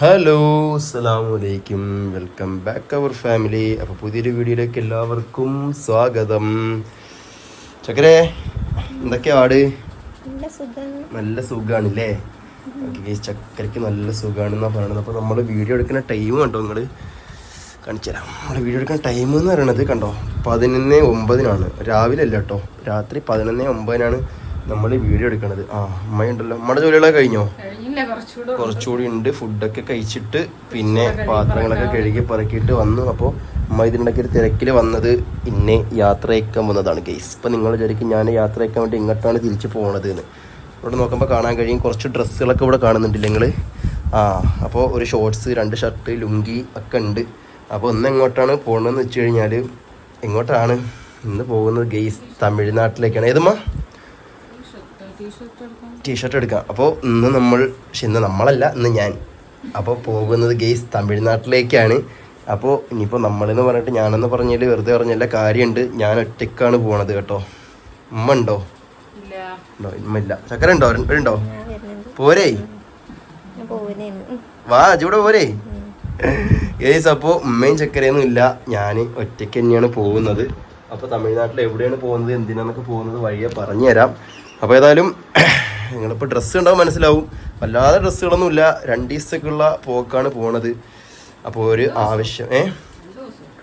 Hello അസ്സാം വലൈക്കും welcome back അവർ family അപ്പോൾ പുതിയൊരു വീഡിയോയിലേക്ക് എല്ലാവർക്കും സ്വാഗതം. ചക്കരെ എന്തൊക്കെയാ ആട്? നല്ല സുഖമാണ് നല്ല സുഖാണല്ലേ? ഓക്കെ ചക്കരയ്ക്ക് നല്ല സുഖാണെന്നാണ് പറയണത്. അപ്പോൾ നമ്മൾ വീഡിയോ എടുക്കുന്ന ടൈം കണ്ടോ നിങ്ങൾ കാണിച്ചു തരാം. നമ്മൾ വീഡിയോ എടുക്കുന്ന ടൈം എന്ന് പറയണത് കണ്ടോ? പതിനൊന്ന് ഒമ്പതിനാണ്. രാവിലെ അല്ല കേട്ടോ. രാത്രി പതിനൊന്ന് ഒമ്പതിനാണ് നമ്മൾ വീഡിയോ എടുക്കണത്. ആ അമ്മയുണ്ടല്ലോ. നമ്മുടെ ജോലികളൊക്കെ കഴിഞ്ഞോ. കുറച്ചുകൂടെ ഉണ്ട്. ഫുഡൊക്കെ കഴിച്ചിട്ട് പിന്നെ പാത്രങ്ങളൊക്കെ കഴുകി പറക്കിയിട്ട് വന്നു. അപ്പോൾ അമ്മ ഇതിനിടയ്ക്ക് ഒരു തിരക്കിൽ വന്നത് ഇന്നെ യാത്ര അയക്കാൻ വന്നതാണ് ഗെയ്സ് ഇപ്പം നിങ്ങൾ വിചാരിക്കും ഞാൻ യാത്ര അയക്കാൻ വേണ്ടി ഇങ്ങോട്ടാണ് തിരിച്ചു പോകണത് എന്ന് ഇവിടെ നോക്കുമ്പോൾ കാണാൻ കഴിയും. കുറച്ച് ഡ്രസ്സുകളൊക്കെ ഇവിടെ കാണുന്നുണ്ട് നിങ്ങൾ ആ അപ്പോൾ ഒരു ഷോർട്സ് രണ്ട് ഷർട്ട് ലുങ്കി ഒക്കെ ഉണ്ട്. അപ്പോൾ ഒന്ന് എങ്ങോട്ടാണ് പോകണമെന്ന് വെച്ച് കഴിഞ്ഞാൽ എങ്ങോട്ടാണ് ഇന്ന് പോകുന്നത് ഗെയ്സ് തമിഴ്നാട്ടിലേക്കാണ്. ഏതുമ്മ? ടീഷർട്ട് എടുക്കാം. അപ്പോൾ ഇന്ന് നമ്മൾ പക്ഷെ ഇന്ന് നമ്മളല്ല ഇന്ന് ഞാൻ. അപ്പോൾ പോകുന്നത് ഗെയ്സ് തമിഴ്നാട്ടിലേക്കാണ്. അപ്പോൾ ഇനിയിപ്പോൾ നമ്മളെന്ന് പറഞ്ഞിട്ട് ഞാനെന്ന് പറഞ്ഞാൽ വെറുതെ പറഞ്ഞല്ല കാര്യമുണ്ട് ഞാൻ ഒറ്റയ്ക്കാണ് പോണത് കേട്ടോ. ഉമ്മ ഉണ്ടോ? ഉണ്ടോ? ഉമ്മ ഇല്ല. ചക്കര ഉണ്ടോ? ഉണ്ടോ? പോരേ. വാ ചൂടെ പോരേ. ഗെയ്സ് അപ്പോൾ ഉമ്മയും ചക്കരയൊന്നും ഇല്ല. ഞാൻ ഒറ്റയ്ക്ക് തന്നെയാണ് പോകുന്നത്. അപ്പോൾ തമിഴ്നാട്ടിൽ എവിടെയാണ് പോകുന്നത് എന്തിനാണൊക്കെ പോകുന്നത് വഴിയെ പറഞ്ഞു തരാം അപ്പോൾ ഏതായാലും നിങ്ങളിപ്പോൾ ഡ്രസ്സ് ഉണ്ടാവും മനസ്സിലാവും. വല്ലാതെ ഡ്രസ്സുകളൊന്നും ഇല്ല രണ്ട് ദിവസത്തേക്കുള്ള പോക്കാണ് പോണത്. അപ്പോൾ ഒരു ആവശ്യം. ഏ?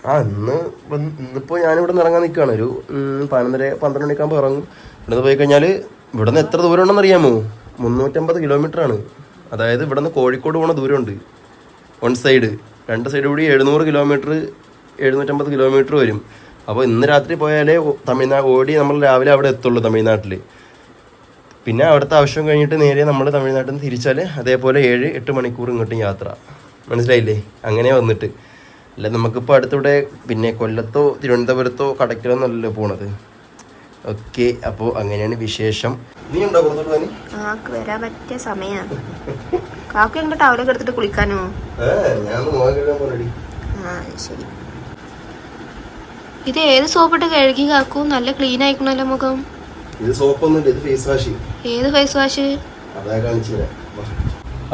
ആ ഇന്ന് ഇന്നിപ്പോൾ ഞാനിവിടെ നിന്ന് ഇറങ്ങാൻ നിൽക്കുകയാണ് ഒരു പതിനൊന്നര പന്ത്രണ്ട് മണിക്കാകുമ്പോൾ ഇറങ്ങും. ഇവിടെ നിന്ന് പോയി കഴിഞ്ഞാൽ ഇവിടെ നിന്ന് എത്ര ദൂരം ഉണ്ടെന്ന് അറിയാമോ? മുന്നൂറ്റമ്പത് ആണ്. അതായത് ഇവിടെ നിന്ന് കോഴിക്കോട് പോണ ദൂരമുണ്ട്. വൺ സൈഡ് രണ്ട് സൈഡ് കൂടി എഴുന്നൂറ് കിലോമീറ്റർ എഴുന്നൂറ്റമ്പത് കിലോമീറ്റർ വരും. അപ്പോൾ ഇന്ന് രാത്രി പോയാലേ തമിഴ്നാട് ഓടി നമ്മൾ രാവിലെ അവിടെ എത്തുള്ളൂ തമിഴ്നാട്ടിൽ പിന്നെ അവിടുത്തെ ആവശ്യം കഴിഞ്ഞിട്ട് നേരെ നമ്മൾ തമിഴ്നാട്ടിൽ നിന്ന് തിരിച്ചാൽ അതേപോലെ ഏഴ് എട്ട് മണിക്കൂർ ഇങ്ങോട്ടും യാത്ര. മനസ്സിലായില്ലേ? അങ്ങനെ വന്നിട്ട്. അല്ല നമുക്കിപ്പോൾ അടുത്തിവിടെ പിന്നെ കൊല്ലത്തോ തിരുവനന്തപുരത്തോ കടയ്ക്കലോ എന്നല്ലല്ലോ പോണത്. ഓക്കെ അപ്പോൾ അങ്ങനെയാണ് വിശേഷം. നീ ഉണ്ടോ കാക്ക് വരാൻ പറ്റിയ സമയാണ് കാക്കു എങ്ങോട്ട്? ടവലൊക്കെ എടുത്തിട്ട് കുളിക്കാനോ? ഞാൻ ശരി. ഇത് ഏത് സോപ്പിട്ട് കഴുകി കാക്കും? നല്ല ക്ലീൻ ആയിക്കണല്ലോ മുഖം. ഇത് സോപ്പൊന്നുമില്ല ഇത് ഫേസ് വാഷ് ഏത് ഫേസ് വാഷ് അതാ കാണിച്ചു തരാം.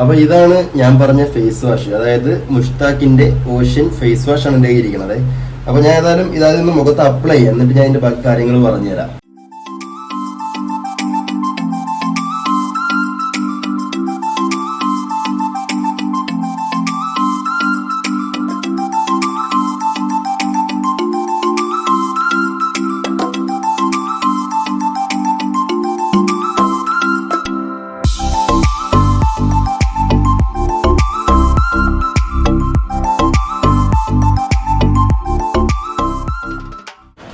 അപ്പൊ ഇതാണ് ഞാൻ പറഞ്ഞ ഫേസ് വാഷ് അതായത് മുഷ്താഖിന്റെ ഓഷ്യൻ ഫേസ് വാഷ് ആണ് എന്റെ ഇരിക്കുന്നത് അപ്പൊ ഞാൻ ഏതായാലും ഇതാദ്യം മുഖത്ത് അപ്ലൈ ചെയ്യാം. എന്നിട്ട് ഞാൻ ഇതിന്റെ ബാക്കി കാര്യങ്ങൾ പറഞ്ഞുതരാം.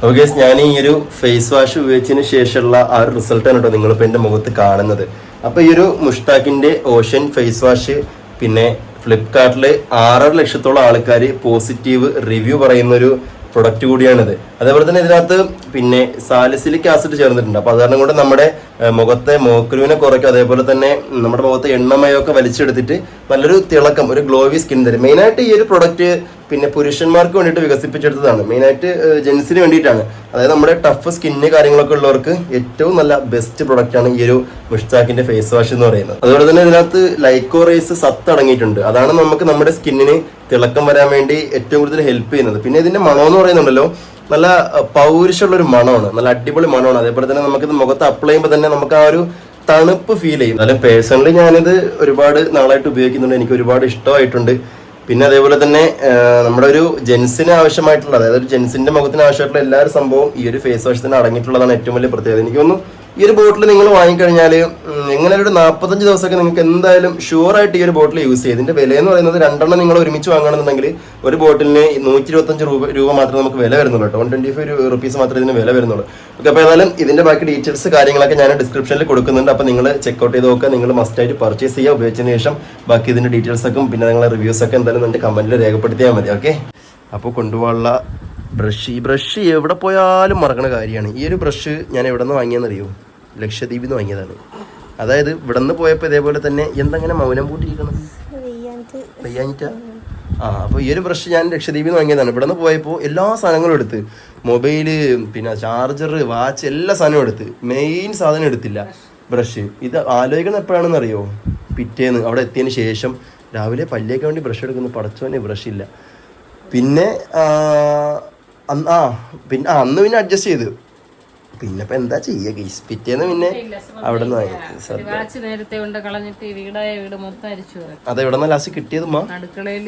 ഓക്കെ ഞാൻ ഈ ഒരു ഫേസ് വാഷ് ഉപയോഗിച്ചതിന് ശേഷമുള്ള ആ ഒരു റിസൾട്ടാണ് കേട്ടോ നിങ്ങളിപ്പോൾ എന്റെ മുഖത്ത് കാണുന്നത്. അപ്പോൾ ഈ ഒരു മുഷ്താഖിന്റെ ഓഷൻ ഫേസ് വാഷ് പിന്നെ ഫ്ലിപ്കാർട്ടിൽ ആറര ലക്ഷത്തോളം ആൾക്കാർ പോസിറ്റീവ് റിവ്യൂ പറയുന്ന ഒരു പ്രൊഡക്റ്റ് കൂടിയാണിത്. അതേപോലെ തന്നെ ഇതിനകത്ത് പിന്നെ സാലിസിലിക് ആസിഡ് ചേർന്നിട്ടുണ്ട്. അപ്പോൾ അത് കാരണം കൊണ്ട് നമ്മുടെ മുഖത്തെ മോക്രൂവിനെ കുറയ്ക്കും. അതേപോലെ തന്നെ നമ്മുടെ മുഖത്തെ എണ്ണമയൊക്കെ വലിച്ചെടുത്തിട്ട് നല്ലൊരു തിളക്കം ഒരു ഗ്ലോവി സ്കിൻ തരും. മെയിനായിട്ട് ഈ ഒരു പ്രൊഡക്റ്റ് പിന്നെ പുരുഷന്മാർക്ക് വേണ്ടിയിട്ട് വികസിപ്പിച്ചെടുത്തതാണ്. മെയിനായിട്ട് ജെൻസിന് വേണ്ടിയിട്ടാണ്. അതായത് നമ്മുടെ ടഫ് സ്കിന്ന് കാര്യങ്ങളൊക്കെ ഉള്ളവർക്ക് ഏറ്റവും നല്ല ബെസ്റ്റ് പ്രൊഡക്റ്റ് ആണ് ഈ ഒരു മുഷ്താഖിന്റെ ഫേസ് വാഷ് എന്ന് പറയുന്നത്. അതുപോലെ തന്നെ ഇതിനകത്ത് ലൈക്കോറൈസ് സത്ത് അടങ്ങിയിട്ടുണ്ട്. അതാണ് നമുക്ക് നമ്മുടെ സ്കിന്നിന് തിളക്കം വരാൻ വേണ്ടി ഏറ്റവും കൂടുതൽ ഹെൽപ്പ് ചെയ്യുന്നത്. പിന്നെ ഇതിന്റെ മണം എന്ന് പറയുന്നുണ്ടല്ലോ നല്ല പൗരുഷമുള്ള ഒരു മണമാണ്. നല്ല അടിപൊളി മണമാണ്. അതേപോലെ തന്നെ നമുക്കിത് മുഖത്ത് അപ്ലൈ ചെയ്യുമ്പോൾ തന്നെ നമുക്ക് ആ ഒരു തണുപ്പ് ഫീൽ ചെയ്യും. എന്നാലും പേഴ്സണലി ഞാനിത് ഒരുപാട് നാളായിട്ട് ഉപയോഗിക്കുന്നുണ്ട്. എനിക്ക് ഒരുപാട് ഇഷ്ടമായിട്ടുണ്ട്. പിന്നെ അതേപോലെ തന്നെ നമ്മുടെ ഒരു ജെൻസിന് ആവശ്യമായിട്ടുള്ള അതായത് ഒരു ജെൻസിന്റെ മുഖത്തിന് ആവശ്യമായിട്ടുള്ള എല്ലാ സംഭവവും സംഭവം ഈ ഒരു ഫേസ് വാഷ് തന്നെ അടങ്ങിയിട്ടുള്ളതാണ് ഏറ്റവും വലിയ പ്രത്യേകത. എനിക്ക് തോന്നുന്നു ഈ ഒരു ബോട്ടിൽ നിങ്ങൾ വാങ്ങിക്കഴിഞ്ഞാൽ എങ്ങനെ ഒരു നാൽപ്പത്തഞ്ച് ദിവസമൊക്കെ നിങ്ങൾക്ക് എന്തായാലും ഷുവർ ആയിട്ട് ഈ ഒരു ബോട്ടിൽ യൂസ് ചെയ്യും. ഇതിന്റെ വില എന്ന് പറയുന്നത് രണ്ടെണ്ണം നിങ്ങൾ ഒരുമിച്ച് വാങ്ങണമെന്നുണ്ടെങ്കിൽ ഒരു ബോട്ടിലിന് നൂറ്റി ഇരുപത്തഞ്ച് രൂപ രൂപ മാത്രമേ നമുക്ക് വില വരുന്നുള്ളൂ വൺ ട്വന്റി ഫൈവ് റുപ്പീസ് മാത്രമേ ഇതിന് വില വരുന്നുള്ളൂ. ഓക്കെ അപ്പോൾ ഏതായാലും ഇതിന്റെ ബാക്കി ഡീറ്റെയിൽസ് കാര്യങ്ങളൊക്കെ ഞാൻ ഡിസ്ക്രിപ്ഷനിൽ കൊടുക്കുന്നുണ്ട്. അപ്പോൾ നിങ്ങൾ ചെക്ക്ഔട്ട് ചെയ്ത് നോക്കുക നിങ്ങൾ മസ്റ്റായിട്ട് പർച്ചേസ് ചെയ്യുക. ഉപയോഗിച്ചതിന് ശേഷം ബാക്കി ഇതിന്റെ ഡീറ്റെയിൽസൊക്കെ പിന്നെ റിവ്യൂസ് ഒക്കെ എന്തായാലും എന്റെ കമന്റിൽ രേഖപ്പെടുത്തിയാൽ മതി. ഓക്കെ അപ്പോൾ കൊണ്ടുപോകാനുള്ള ബ്രഷ് ഈ ബ്രഷ് എവിടെ പോയാലും മറക്കണ കാര്യമാണ്. ഈ ഒരു ബ്രഷ് ഞാൻ എവിടെ നിന്ന് വാങ്ങിയെന്നറിയോ? ലക്ഷദ്വീപിൽ നിന്ന് വാങ്ങിയതാണ്. അതായത് ഇവിടെ നിന്ന് പോയപ്പോൾ ഇതേപോലെ തന്നെ എന്തെങ്ങനെ മൗനം പൂട്ടിയിരിക്കണം? വെയ്യാഞ്ഞിട്ട്. ആ അപ്പോൾ ഈ ഒരു ബ്രഷ് ഞാൻ ലക്ഷദ്വീപിൽ നിന്ന് വാങ്ങിയതാണ്. ഇവിടെ നിന്ന് പോയപ്പോൾ എല്ലാ സാധനങ്ങളും എടുത്ത്. മൊബൈൽ പിന്നെ ചാർജർ വാച്ച് എല്ലാ സാധനവും എടുത്ത്. മെയിൻ സാധനം എടുത്തില്ല. ബ്രഷ് ഇത് ആലോചിക്കുന്നത് എപ്പോഴാണെന്ന് അറിയോ? പിറ്റേന്ന്. അവിടെ എത്തിയതിന് ശേഷം രാവിലെ പല്ലിയൊക്കെ വേണ്ടി ബ്രഷ് എടുക്കുന്നു. പടച്ചോനെ ബ്രഷ് ഇല്ല. പിന്നെ ആ പിന്നെ അന്ന് പിന്നെ അഡ്ജസ്റ്റ് ചെയ്തു. പിന്നെ ഇപ്പൊ എന്താ ചെയ്യുക ഗീസ് പിറ്റേന്ന് പിന്നെ അവിടെ നിന്ന് നേരത്തെ കൊണ്ട് കളഞ്ഞിട്ട് വീടായ വീട് മൊത്തം അരിച്ചു കളഞ്ഞു. അത് എവിടെ നിന്ന് ലാസ്റ്റ് കിട്ടിയത് മാ അടുക്കളയിൽ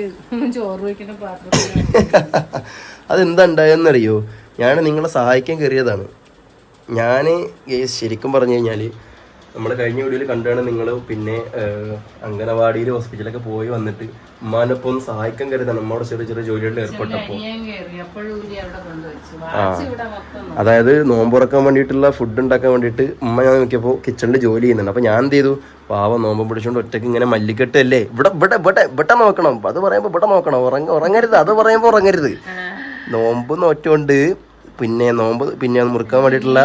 ചോറ് വയ്ക്കുന്ന പാത്രത്തിൽ അതെന്താ ഉണ്ടായെന്നറിയോ? ഞാൻ നിങ്ങളെ സഹായിക്കാൻ കയറിയതാണ്. ഞാൻ ശരിക്കും പറഞ്ഞു കഴിഞ്ഞാൽ നമ്മൾ കഴിഞ്ഞ വീഡിയോയിൽ കണ്ടാണ് നിങ്ങൾ പിന്നെ അംഗനവാടിയിൽ ഹോസ്പിറ്റലൊക്കെ പോയി വന്നിട്ട് ഉമ്മാനൊപ്പം ഒന്ന് സഹായിക്കാൻ കരുതാണ്. നമ്മുടെ ചെറിയ ചെറിയ ജോലികളിൽ ഏർപ്പെട്ടപ്പോൾ ആ. അതായത് നോമ്പുറക്കാൻ വേണ്ടിയിട്ടുള്ള ഫുഡ് ഉണ്ടാക്കാൻ വേണ്ടിയിട്ട് ഉമ്മ ഞാൻ നോക്കിയപ്പോൾ കിച്ചണിൽ ജോലി ചെയ്യുന്നുണ്ട്. അപ്പോൾ ഞാൻ എന്ത് ചെയ്തു? പാവ നോമ്പ് പിടിച്ചുകൊണ്ട് ഒറ്റയ്ക്ക് ഇങ്ങനെ മല്ലിക്കെട്ടല്ലേ ഇവിടെ ഇവിടെ ഇവിടെ ഇവിടെ നോക്കണം. അത് പറയുമ്പോൾ ഇവിടെ നോക്കണം. ഉറങ്ങ ഉറങ്ങരുത്. അത് പറയുമ്പോൾ ഉറങ്ങരുത്. നോമ്പ് നോറ്റുകൊണ്ട് പിന്നെ നോമ്പ് പിന്നെ മുറുക്കാൻ വേണ്ടിയിട്ടുള്ള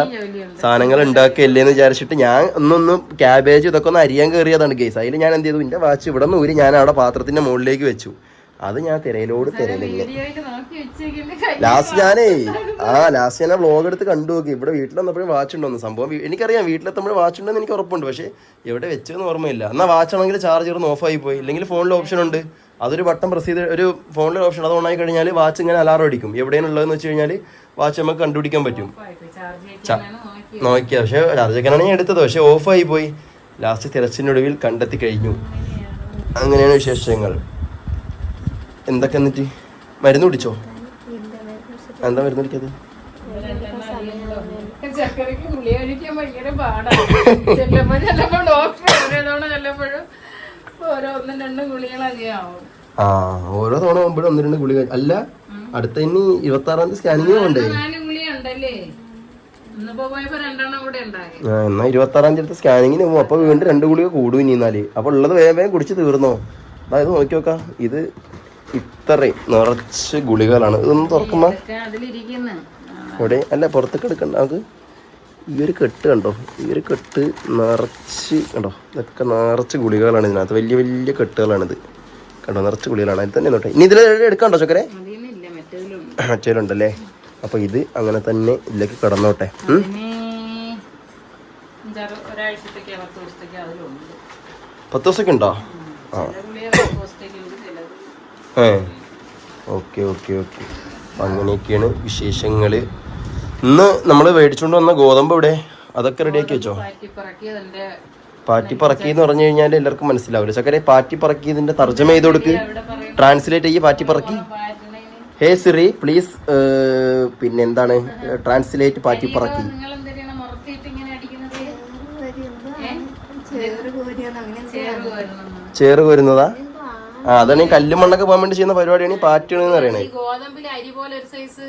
സാധനങ്ങൾ ഉണ്ടാക്കിയല്ലേ എന്ന് വിചാരിച്ചിട്ട് ഞാൻ ഒന്നൊന്ന് ക്യാബേജ് ഇതൊക്കെ ഒന്ന് അരിയാൻ കയറിയതാണ് കേസ് അതിൽ ഞാൻ എന്ത് ചെയ്തു? എന്റെ വാച്ച് ഇവിടെ നിന്ന് ഊരി ഞാൻ അവിടെ പാത്രത്തിന്റെ മുകളിലേക്ക് വെച്ചു. അത് ഞാൻ തിരയിലോട് കൈ ലാസ്റ്റ് ഞാനേ ആ ലാസ്റ്റ് ഞാൻ വ്ലോഗ് എടുത്ത് കണ്ടു നോക്കി. ഇവിടെ വീട്ടിൽ വന്നപ്പോഴും വാച്ച് ഉണ്ടോന്ന്. സംഭവം എനിക്കറിയാം വീട്ടിലെത്തുമ്പോൾ വാച്ച് ഉണ്ടെന്ന് എനിക്ക് ഉറപ്പുണ്ട്. പക്ഷേ എവിടെ വെച്ചെന്ന് ഓർമ്മയില്ല. എന്നാൽ വാച്ച് ആണെങ്കിൽ ചാർജർ ഓഫ് ആയി പോയി. ഇല്ലെങ്കിൽ ഫോണിൽ ഓപ്ഷൻ ഉണ്ട്. അതൊരു ബട്ടൺ പ്രസ് ചെയ്ത് ഒരു ഫോണിലെ ഓപ്ഷൻ അത് ഓണായി കഴിഞ്ഞാൽ വാച്ച് ഇങ്ങനെ അലാറം അടിക്കും. എവിടെയാണ് ഉള്ളതെന്ന് വെച്ച് കഴിഞ്ഞാൽ വാച്ച് നമുക്ക് കണ്ടുപിടിക്കാൻ പറ്റും. ചാർജ് ചെയ്യാനാണ് നോക്കി നോക്കിയ പക്ഷേ ചാർജ് വെക്കാനാണ് ഞാൻ എടുത്തത്. പക്ഷേ ഓഫായി പോയി. ലാസ്റ്റ് തിരച്ചിനൊടുവിൽ കണ്ടെത്തി കഴിഞ്ഞു. അങ്ങനെയാണ് വിശേഷങ്ങൾ. എന്തൊക്കെ എന്നിട്ട്? മരുന്ന് കുടിച്ചോ? എന്താ മരുന്ന് കുടിക്കത് ചക്കരക്ക് ഗുളിക കഴിക്കാൻ ഭയങ്കര പാടാണ് ചെല്ലപ്പോ ചെല്ലപ്പോ ഡോക്ടർ ചെല്ലപ്പോഴും ഓരോ ഒന്നും രണ്ടും ഗുളികൾ അധികമാവും. ആ ഓരോ തവണ പോകുമ്പോഴും ഒന്ന് രണ്ട് ഗുളിക അല്ല അടുത്ത ഇനി ഇരുപത്തി ആറാം തീയതി സ്കാനിങ് പോകണ്ടേ എന്നാ ഇരുപത്തി ആറാം തീയതി സ്കാനിങ്ങിന് പോകും അപ്പൊ വീണ്ടും രണ്ട് ഗുളിക കൂടും ഇനി എന്നാൽ. അപ്പൊ ഉള്ളത് വേഗം വേഗം കുടിച്ച് തീർന്നോ? അതായത് നോക്കി നോക്കാം. ഇത് ഇത്രയും നിറച്ച് ഗുളികകളാണ്. ഇതൊന്നും തുറക്കുമ്പോ ഇവിടെ അല്ല പുറത്തേക്ക് എടുക്കണ്ട. നമുക്ക് ഈ ഒരു കെട്ട് കണ്ടോ? ഈ ഒരു കെട്ട് നിറച്ച് കണ്ടോ? ഇതൊക്കെ നിറച്ച് ഗുളികകളാണ് ഇതിനകത്ത്. വലിയ വലിയ കെട്ടുകളാണിത്. കണ്ടോ? നിറച്ച് ഗുളികളാണ്. അതിൽ തന്നെ നോട്ടെ ഇനി ഇതിൽ എടുക്കണ്ടോ ചക്കരെ മറ്റേലുണ്ടല്ലേ അപ്പൊ ഇത് അങ്ങനെ തന്നെ ഇതിലേക്ക് കിടന്നോട്ടെ. പത്ത് ദിവസമൊക്കെ ഉണ്ടോ. ആ. ഏ. Okay okay okay. അങ്ങനെയൊക്കെയാണ് വിശേഷങ്ങൾ ഇന്ന് നമ്മൾ മേടിച്ചുകൊണ്ട് വന്ന ഗോതമ്പ് ഇവിടെ അതൊക്കെ റെഡിയാക്കി വെച്ചോ? പാറ്റി പറക്കി എന്ന് പറഞ്ഞു കഴിഞ്ഞാൽ എല്ലാവർക്കും മനസ്സിലാവില്ല. ചക്കരെ പാറ്റി പറക്കിയതിന്റെ തർജമ ചെയ്ത് കൊടുക്ക് ട്രാൻസ്ലേറ്റ് ചെയ്യ് പാറ്റി പറക്കി. ഹേ സിറി പ്ലീസ് പിന്നെ എന്താണ് ട്രാൻസ്ലേറ്റ് പാറ്റി പറക്കി. ചേറ് കോരുന്നതാ. ആ അതാണ് ഈ കല്ലും മണ്ണൊക്കെ പോകാൻ വേണ്ടി ചെയ്യുന്ന പരിപാടിയാണ് ഈ പാറ്റണെന്ന് പറയണേ. ഈ ഗോതമ്പിൽ അരി പോലെ ഒരു സൈസ്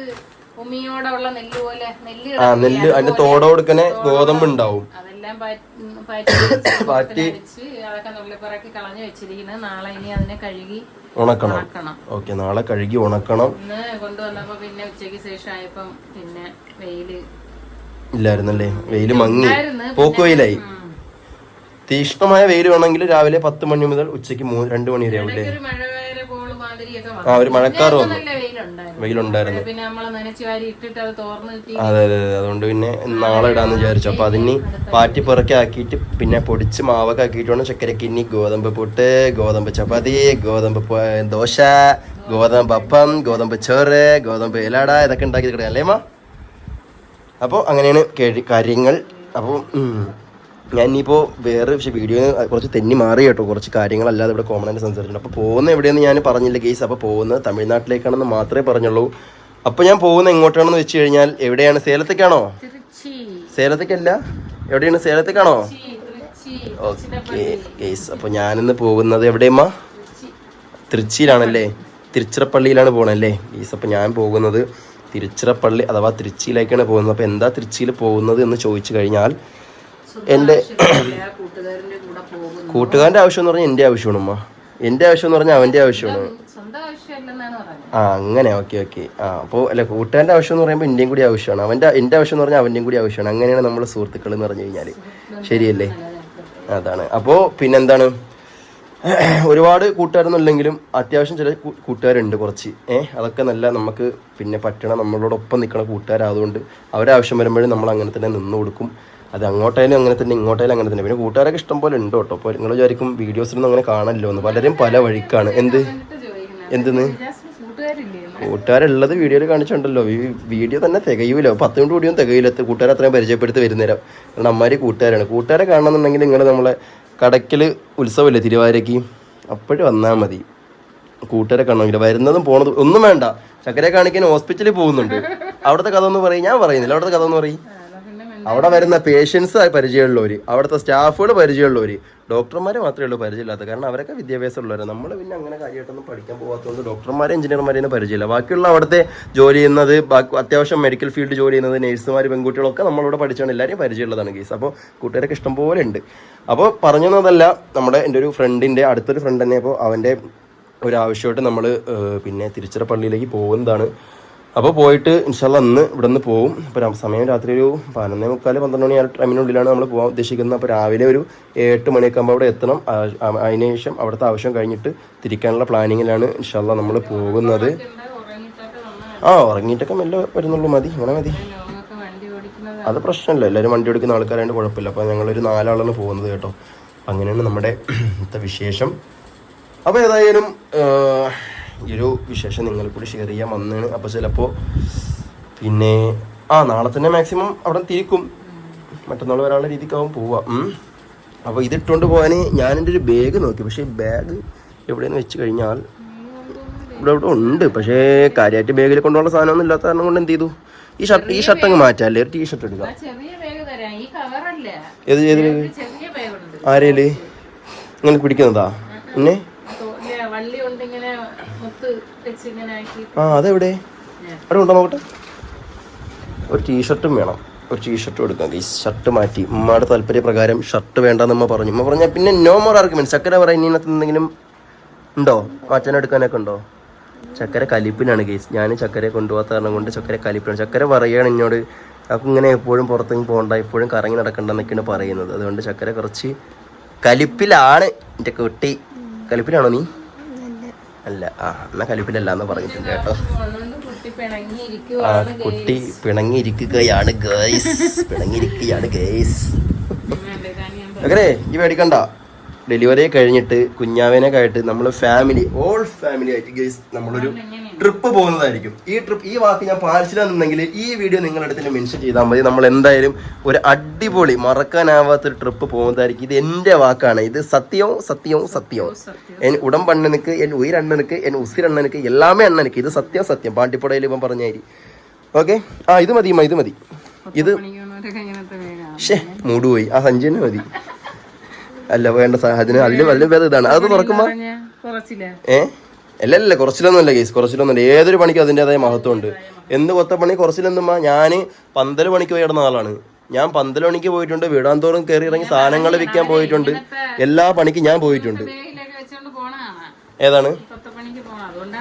നെല്ല് പോലെ നെല്ല് ആ നെല്ല് അതിന്റെ തോടോടുക്കനെ ഗോതമ്പ് ഉണ്ടാവും. അതെല്ലാം പാറ്റി അതൊക്കെ നുള്ളിപ്പറക്കി കളഞ്ഞു വെച്ചിരിക്കുന്നത്. നാളെ ഇനി അതിനെ കഴുകി ഉണക്കണം. ഓക്കെ നാളെ കഴുകി ഉണക്കണം. ഇന്ന് കൊണ്ടുവന്നപ്പോ പിന്നെ ഉച്ചയ്ക്ക് ശേഷം ആയപ്പം പിന്നെ വെയിൽ ഇല്ലായിരുന്നല്ലേ? വെയിൽ മങ്ങി. പോക്ക് വെയിലായി. തീക്ഷ്ണമായ വെയിൽ വേണമെങ്കിൽ രാവിലെ പത്ത് മണി മുതൽ ഉച്ചയ്ക്ക് രണ്ട് മണി വരെ ആവില്ലേ ആ ഒരു മഴക്കാർ ഇപ്പൊ വന്നു. നല്ല വെയിലുണ്ടായിരുന്നു. വെയിലുണ്ടായിരുന്നു. പിന്നെ നമ്മൾ നനച്ച് വാരി ഇട്ടിട്ട് അത് തോർന്ന് കിട്ടി. അതെ അതെ അതെ. അതുകൊണ്ട് പിന്നെ നാളെ ഇടാന്ന് വിചാരിച്ചു. അപ്പൊ അതിന് പാറ്റി പിറക്കി ആക്കിയിട്ട് പിന്നെ പൊടിച്ച് മാവൊക്കെ ആക്കിയിട്ട് വേണം ചക്കരക്ക് ഇനി ഗോതമ്പ് പുട്ട് ഗോതമ്പ് ചപ്പാത്തി ഗോതമ്പ് പ- ദോശ ഗോതമ്പ് അപ്പം ഗോതമ്പ് ചോറ് ഗോതമ്പ് ഇലാട ഇതൊക്കെ ഉണ്ടാക്കി കിടക്കാം അല്ലേ മാ അപ്പോൾ അങ്ങനെയാണ് കേഴി- കാര്യങ്ങൾ. അപ്പോൾ ഞാൻ ഇനിയിപ്പോൾ വേറെ പക്ഷേ വീഡിയോ കുറച്ച് തെന്നി മാറി കേട്ടോ. കുറച്ച് കാര്യങ്ങളല്ലാതെ ഇവിടെ കോമൺ ആയിട്ട് സംസാരിച്ചിട്ടുണ്ട്. അപ്പോൾ പോകുന്ന എവിടെയെന്ന് ഞാൻ പറഞ്ഞില്ല കേസ് അപ്പോൾ പോകുന്നത് തമിഴ്നാട്ടിലേക്കാണെന്ന് മാത്രമേ പറഞ്ഞുള്ളൂ. അപ്പോൾ ഞാൻ പോകുന്നത് എങ്ങോട്ടാണെന്ന് വെച്ച് കഴിഞ്ഞാൽ എവിടെയാണ്? സേലത്തേക്കാണോ? സേലത്തേക്കല്ല. എവിടെയാണ്? സേലത്തേക്കാണോ? ഓക്കെ കേസ് അപ്പോൾ ഞാനിന്ന് പോകുന്നത് എവിടെയമ്മ? തിരുച്ചിയിലാണല്ലേ? തിരുച്ചിറപ്പള്ളിയിലാണ് പോകണല്ലേ കേസ് അപ്പോൾ ഞാൻ പോകുന്നത് തിരുച്ചിറപ്പള്ളി അഥവാ തിരുച്ചിയിലേക്കാണ് പോകുന്നത്. അപ്പോൾ എന്താ തിരുച്ചിയിൽ പോകുന്നത് എന്ന് ചോദിച്ചു കഴിഞ്ഞാൽ എന്റെ കൂട്ടുകാരന്റെ ആവശ്യം എന്ന് പറഞ്ഞാൽ എന്റെ ആവശ്യമാണ് അമ്മ എന്റെ ആവശ്യം എന്ന് പറഞ്ഞാൽ അവന്റെ ആവശ്യമാണ്. ആ അങ്ങനെ ഓക്കെ ഓക്കെ. ആ അപ്പോൾ അല്ല കൂട്ടുകാരന്റെ ആവശ്യം എന്ന് പറയുമ്പോൾ എന്റെയും കൂടി ആവശ്യമാണ്. അവന്റെ എന്റെ ആവശ്യം എന്ന് പറഞ്ഞാൽ അവന്റെയും കൂടി ആവശ്യമാണ്. അങ്ങനെയാണ് നമ്മൾ സുഹൃത്തുക്കൾ എന്ന് പറഞ്ഞു കഴിഞ്ഞാൽ ശരിയല്ലേ? അതാണ്. അപ്പോൾ പിന്നെന്താണ്? ഒരുപാട് കൂട്ടുകാരൊന്നും ഇല്ലെങ്കിലും അത്യാവശ്യം ചില കൂട്ടുകാരുണ്ട് കുറച്ച്. ഏഹ് അതൊക്കെ നല്ല നമുക്ക് പിന്നെ പറ്റണ നമ്മളോടൊപ്പം നിൽക്കണ കൂട്ടുകാരായതുകൊണ്ട് അവരാവശ്യം വരുമ്പോഴും നമ്മൾ അങ്ങനെ തന്നെ നിന്ന് കൊടുക്കും. അത് അങ്ങോട്ടായാലും അങ്ങനെ തന്നെ ഇങ്ങോട്ടായാലും അങ്ങനെ തന്നെ. പിന്നെ കൂട്ടുകാരൊക്കെ ഇഷ്ടം പോലെ ഉണ്ട് കേട്ടോ. അപ്പോൾ നിങ്ങൾ വിചാരിക്കും വീഡിയോസിലൊന്നും അങ്ങനെ കാണല്ലോ എന്ന്. പലരും പല വഴിക്കാണ്. എന്ത്? എന്തെന്ന്? കൂട്ടുകാരുള്ളത് വീഡിയോയിൽ കാണിച്ചിട്ടുണ്ടല്ലോ. ഈ വീഡിയോ തന്നെ തികയൂല. പത്ത് മിനിറ്റ് കൂടിയും തികയില്ല കൂട്ടുകാരെ അത്രയും പരിചയപ്പെടുത്തി വരുന്നേരം. കാരണം അമ്മാരി കൂട്ടുകാരാണ്. കൂട്ടുകാരെ കാണണമെന്നുണ്ടെങ്കിൽ നിങ്ങൾ നമ്മളെ കടയ്ക്കൽ ഉത്സവമില്ലേ തിരുവാരയ്ക്ക്? അപ്പോഴും വന്നാൽ മതി. കൂട്ടുകാരെ കാണണമെങ്കിൽ. വരുന്നതും പോണതും ഒന്നും വേണ്ട. ചക്കരെ കാണിക്കാൻ ഹോസ്പിറ്റലിൽ പോകുന്നുണ്ട്. അവിടുത്തെ കഥ ഒന്ന് പറയും. ഞാൻ പറയുന്നില്ല. അവിടുത്തെ കഥ ഒന്ന് പറയും ആ, എന്നാ പിന്നെ മെല്ലെ അവിടെ വരുന്ന പേഷ്യൻസ് പരിചയമുള്ളവർ അവിടുത്തെ സ്റ്റാഫുകൾ പരിചയമുള്ളവർ ഡോക്ടർമാരെ മാത്രമേ ഉള്ളൂ പരിചയമില്ലാത്ത കാരണം അവരൊക്കെ വിദ്യാഭ്യാസം ഉള്ളവർ നമ്മൾ പിന്നെ അങ്ങനെ കാര്യമായിട്ടൊന്നും പഠിക്കാൻ പോകാത്തതുകൊണ്ട് ഡോക്ടർമാരെ എഞ്ചിനീയർമാരെയും പരിചയമില്ല. ബാക്കിയുള്ള അവിടുത്തെ ജോലി ചെയ്യുന്നത് അത്യാവശ്യം മെഡിക്കൽ ഫീൽഡ് ജോലി ചെയ്യുന്നത് നഴ്സുമാർ പെൺകുട്ടികളൊക്കെ നമ്മളിവിടെ പഠിച്ചാണ് എല്ലാവരെയും പരിചയമുള്ളതാണ് കേസ് അപ്പോൾ കൂട്ടുകാരൊക്കെ ഇഷ്ടംപോലെ ഉണ്ട്. അപ്പോൾ പറഞ്ഞതല്ല നമ്മുടെ എന്റെ ഒരു ഫ്രണ്ടിന്റെ അടുത്തൊരു ഫ്രണ്ട് തന്നെ അപ്പോൾ അവന്റെ ഒരു ആവശ്യമായിട്ട് നമ്മൾ പിന്നെ തിരുച്ചിറപ്പള്ളിയിലേക്ക് പോകുന്നതാണ്. അപ്പോൾ പോയിട്ട് ഇൻഷാല്ല അന്ന് ഇവിടെ നിന്ന് പോകും അപ്പോൾ സമയം രാത്രി ഒരു പതിനൊന്നേ മുക്കാൽ പന്ത്രണ്ട് മണി ആ ടൈമിനുള്ളിലാണ് നമ്മൾ പോകാൻ ഉദ്ദേശിക്കുന്നത്. അപ്പോൾ രാവിലെ ഒരു എട്ട് മണിയൊക്കെ ആകുമ്പോൾ അവിടെ എത്തണം. ആ- ആ- ശേഷം അവിടുത്തെ ആവശ്യം കഴിഞ്ഞിട്ട് തിരിക്കാനുള്ള പ്ലാനിങ്ങിലാണ് ഇൻഷാല്ല നമ്മൾ പോകുന്നത്. ആ ഉറങ്ങിയിട്ടൊക്കെ മെല്ലെ വരുന്നുള്ളൂ. മതി അങ്ങനെ മതി. അത് പ്രശ്നമില്ല എല്ലാവരും വണ്ടി ഓടിക്കുന്ന ആൾക്കാരായിട്ട് കുഴപ്പമില്ല. അപ്പോൾ ഞങ്ങളൊരു നാലാളാണ് പോകുന്നത് കേട്ടോ. അങ്ങനെയാണ് നമ്മുടെ വിശേഷം. അപ്പോൾ ഏതായാലും ഈ ഒരു വിശേഷം നിങ്ങൾ കൂടി ഷെയർ ചെയ്യാൻ വന്നാണ് അപ്പോൾ ചിലപ്പോൾ പിന്നെ ആ നാളെ തന്നെ മാക്സിമം അവിടെ തിരിക്കും. മറ്റന്നാൾ വരാനുള്ള രീതിക്കാവും പോവാം. ഉം. അപ്പോൾ ഇതിട്ടുകൊണ്ട് പോകാൻ ഞാൻ എന്റെ ഒരു ബാഗ് നോക്കി. പക്ഷേ ബാഗ് എവിടെയെന്ന് വെച്ച് കഴിഞ്ഞാൽ ഇവിടെ ഇവിടെ ഉണ്ട്. പക്ഷേ കാര്യമായിട്ട് ബാഗിൽ കൊണ്ടുപോകാനുള്ള സാധനമൊന്നും ഇല്ലാത്ത കാരണം കൊണ്ട് എന്ത് ചെയ്തു? ഈ ഷർട്ട് ഈ ഷർട്ട് അങ്ങ് മാറ്റാം. അല്ലേ? ഒരു ടീ ഷർട്ട് എടുക്കാം ഏത് ഏത് ആരേൽ? ഇങ്ങനെ പിടിക്കുന്നതാ പിന്നെ തോന്നിയ വള്ളി കൊണ്ട് ഇങ്ങനെ മുത്ത് വെച്ച് ഇങ്ങനെ ആക്കി ആ അതെവിടെ? അവിടെ ഉണ്ടോ നോക്കട്ടെ. ഒരു ടീഷർട്ടും വേണം. ഒരു ടീഷർട്ടും എടുക്കാം ഈ ഷർട്ട് മാറ്റി. ഉമ്മയുടെ താല്പര്യപ്രകാരം ഷർട്ട് വേണ്ടെന്ന് ഉമ്മ പറഞ്ഞു. ഉമ്മ പറഞ്ഞാൽ പിന്നെ നോ മോർ ആർഗ്യുമെന്റ് ചക്കര പറയാൻ ഇതിനകത്ത് എന്തെങ്കിലും ഉണ്ടോ? മാറ്റാനെടുക്കാനൊക്കെ ഉണ്ടോ? ചക്കര കലിപ്പിനാണ് കേസ് ഞാൻ ചക്കരയെ കൊണ്ടുപോകാത്ത കാരണം കൊണ്ട് ചക്കര കലിപ്പിനാണ്. ചക്കര പറയുകയാണ് എന്നോട് അപ്പം ഇങ്ങനെ എപ്പോഴും പുറത്തേക്ക് പോകണ്ട എപ്പോഴും കറങ്ങി നടക്കണ്ടെന്നൊക്കെയാണ് പറയുന്നത്. അതുകൊണ്ട് ചക്കര കുറച്ച് കലിപ്പിലാണ്. എന്റെ കുട്ടി. കലിപ്പിലാണോ നീ? അല്ല ആ എന്നാ കലിപ്പിലല്ല എന്ന് പറഞ്ഞിട്ടുണ്ട് കേട്ടോ. ആ കുട്ടി പിണങ്ങിയിരിക്കുകയാണ് ഗേസ് പിണങ്ങിയിരിക്കുകയാണ് ഗേസ് അങ്ങനെ ഈ പേടിക്കണ്ട. ഡെലിവറി കഴിഞ്ഞിട്ട് കുഞ്ഞാവേനെ കഴിഞ്ഞിട്ട് നമ്മൾ ഫാമിലി ഓൾ ഫാമിലി ആയിട്ട് ഗേസ് നമ്മളൊരു ട്രിപ്പ് പോകുന്നതായിരിക്കും. ഈ ട്രിപ്പ് ഈ വാക്ക് ഞാൻ പാലിച്ചില്ലെന്നുണ്ടെങ്കിൽ ഈ വീഡിയോ നിങ്ങളുടെ അടുത്ത് മെൻഷൻ ചെയ്താൽ മതി. നമ്മൾ എന്തായാലും ഒരു അടിപൊളി മറക്കാനാവാത്തൊരു ട്രിപ്പ് പോകുന്നതായിരിക്കും. ഇത് എന്റെ വാക്കാണ്. ഇത് സത്യവും സത്യവും സത്യവും എൻ ഉടമ്പണ്ണനക്ക് എൻ ഉയരണ്ണനക്ക് എൻ ഉസിരണ്ണനക്ക് എല്ലാമേ അണ്ണനക്ക്. ഇത് സത്യം സത്യം. പാണ്ടിപ്പുടയിൽ ഇപ്പം പറഞ്ഞായി ഓക്കെ? ആ ഇത് മതി ഇത് മതി. ഇത് ഷേ മൂടുപോയി. ആ സഞ്ചി മതി. അല്ല വേണ്ട സാഹചര്യം അതിലും വലിയ ഭേദം ഇതാണ്. അത് തുറക്കുമ്പോ? പറഞ്ഞ കുറച്ചില്ല? ഏ? അല്ല അല്ല കുറച്ചിലൊന്നുമല്ല കേസ് കുറച്ചിലൊന്നുമല്ല. ഏതൊരു പണിക്കും അതിന്റെതായ മഹത്വമുണ്ട്. എന്ത് കൊത്ത പണി കുറച്ചിലെന്നുമ്മ ഞാൻ പന്തൽ പണിക്ക് പോയി കിടന്ന ആളാണ്. ഞാൻ പന്തൽ പണിക്ക് പോയിട്ടുണ്ട് വീടാന്തോറും കയറി ഇറങ്ങി സാധനങ്ങൾ വിൽക്കാൻ പോയിട്ടുണ്ട്. എല്ലാ പണിക്കും ഞാൻ പോയിട്ടുണ്ട്. ഏതാണ്?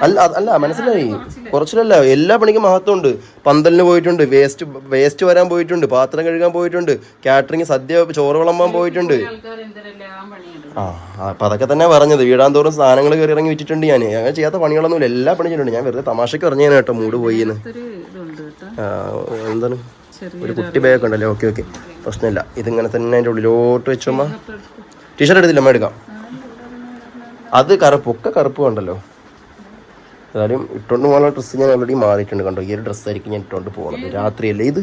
അല്ല അല്ല മനസ്സിലായി. കുറച്ചിലല്ല എല്ലാ പണിക്കും മഹത്വമുണ്ട്. പന്തലിന് പോയിട്ടുണ്ട് വേസ്റ്റ് വേസ്റ്റ് വരാൻ പോയിട്ടുണ്ട് പാത്രം കഴുകാൻ പോയിട്ടുണ്ട് കാറ്ററിംഗ് സദ്യ ചോറ് വിളമ്പാൻ പോയിട്ടുണ്ട്. ആ അപ്പൊ അതൊക്കെ തന്നെ പറഞ്ഞത്. വീടാന്തോറും സാധനങ്ങൾ കയറി ഇറങ്ങി വിറ്റിട്ടുണ്ട് ഞാൻ അങ്ങനെ ചെയ്യാത്ത പണികളൊന്നുമില്ല. എല്ലാ പണി ചെയ്തിട്ടുണ്ട്. ഞാൻ വെറുതെ തമാശക്ക് പറഞ്ഞു കേട്ടോ. മൂട് പോയി എന്ന്. കേട്ടോ. ആ, എന്താണ്? ഒരു കുട്ടി ബാഗ് ഉണ്ടല്ലേ? Okay okay. പ്രശ്നമില്ല. ഇതിങ്ങനെ തന്നെ അതിന്റെ ഉള്ളിലോട്ട് വെച്ചോമ്മ. ടീഷർട്ട് എടുത്തില്ല. അമ്മ എടുക്കാം. അത് കറുപ്പ് ഒക്കെ കറുപ്പ് കണ്ടല്ലോ. ഏതായാലും ഇട്ടുകൊണ്ട് പോകുന്ന ഡ്രസ്സ് ഞാൻ ഓൾറെഡി മാറിയിട്ടുണ്ട് കണ്ടോ? ഈ ഒരു ഡ്രസ്സായിരിക്കും ഞാൻ ഇട്ടുകൊണ്ട് പോകുന്നത് രാത്രിയല്ലേ ഇത്?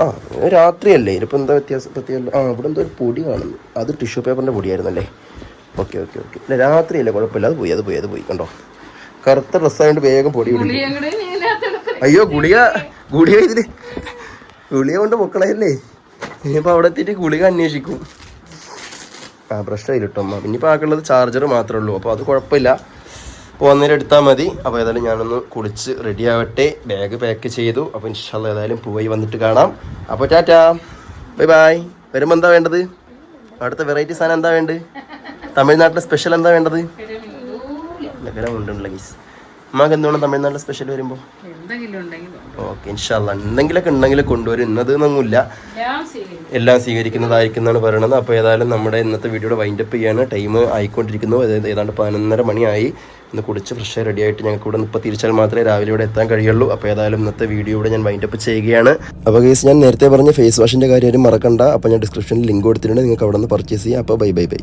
ആ രാത്രിയല്ലേ? ഇതിപ്പോൾ എന്താ വ്യത്യാസം? പ്രത്യേകം ആ ഇവിടെ എന്തോ ഒരു പൊടി കാണുന്നു. അത് ടിഷ്യൂ പേപ്പറിന്റെ പൊടിയായിരുന്നല്ലേ? Okay okay okay. ഇല്ല രാത്രിയല്ലേ കുഴപ്പമില്ല. അത് പോയി അത് പോയി അത് പോയി. കണ്ടോ? കറുത്ത ഡ്രസ്സായതുകൊണ്ട് വേഗം പൊടി പിടിക്കും. അയ്യോ ഗുളിക ഗുളിക ഇതിൽ ഗുളിക കൊണ്ട് പൊക്കളയല്ലേ? ഇനിയിപ്പോൾ അവിടെ എത്തിയിട്ട് ഗുളിക അന്വേഷിക്കും. ആ പ്രശ്നമില്ല കേട്ടോ അമ്മ ഇനിയിപ്പോൾ ആക്കുള്ളത് ചാർജർ മാത്രമേ ഉള്ളൂ. അപ്പോൾ അത് കുഴപ്പമില്ല. അപ്പോൾ അന്നേരം എടുത്താൽ മതി. അപ്പോൾ ഏതായാലും ഞാനൊന്ന് കുളിച്ച് റെഡി ആവട്ടെ. ബാഗ് പാക്ക് ചെയ്തു. അപ്പോൾ ഇൻഷാല്ല ഏതായാലും പോയി വന്നിട്ട് കാണാം. അപ്പോൾ ടാറ്റാ. Bye bye. വരുമ്പോൾ എന്താ വേണ്ടത്? അടുത്ത വെറൈറ്റി സാധനം എന്താ വേണ്ടത്? തമിഴ്നാട്ടിലെ സ്പെഷ്യൽ എന്താ വേണ്ടത്? ഉണ്ടല്ലോ ഗീസ് അമ്മയ്ക്ക് എന്തുകൊണ്ട് തമിഴ്നാട്ടിലെ സ്പെഷ്യൽ വരുമ്പോൾ ഓക്കെ ഇൻഷാല്ല എന്തെങ്കിലുമൊക്കെ ഉണ്ടെങ്കിൽ കൊണ്ടുവരും. ഇന്നത് എന്നൊന്നുമില്ല. എല്ലാം സ്വീകരിക്കും. എല്ലാം സ്വീകരിക്കുന്നതായിരിക്കും എന്നാണ് പറയുന്നത് അപ്പോൾ ഏതായാലും നമ്മുടെ ഇന്നത്തെ വീഡിയോയുടെ വൈൻഡപ്പ് ചെയ്യാണ്. ടൈം ആയിക്കൊണ്ടിരിക്കുന്നു. ഏതാണ്ട് പതിനൊന്നര മണിയായി. ഒന്ന് കുടിച്ച് ഫ്രഷ് റെഡി ആയിട്ട് ഞങ്ങൾക്ക് ഇവിടെ ഇപ്പോൾ തിരിച്ചാൽ മാത്രമേ രാവിലെ ഇവിടെ എത്താൻ കഴിയുള്ളൂ. അപ്പോൾ ഏതായാലും ഇന്നത്തെ വീഡിയോ ഇവിടെ ഞാൻ വൈൻഡപ്പ് ചെയ്യുകയാണ്. അപ്പോൾ കേസ് ഞാൻ നേരത്തെ പറഞ്ഞ ഫേസ് വാഷിന്റെ കാര്യം മറക്കണ്ട. അപ്പോൾ ഞാൻ ഡിസ്ക്രിപ്ഷനിൽ ലിങ്ക് കൊടുത്തിട്ടുണ്ട്. നിങ്ങൾക്ക് അവിടെ നിന്ന് പർച്ചേസ് ചെയ്യാം. അപ്പോൾ ബൈ ബൈ ബൈ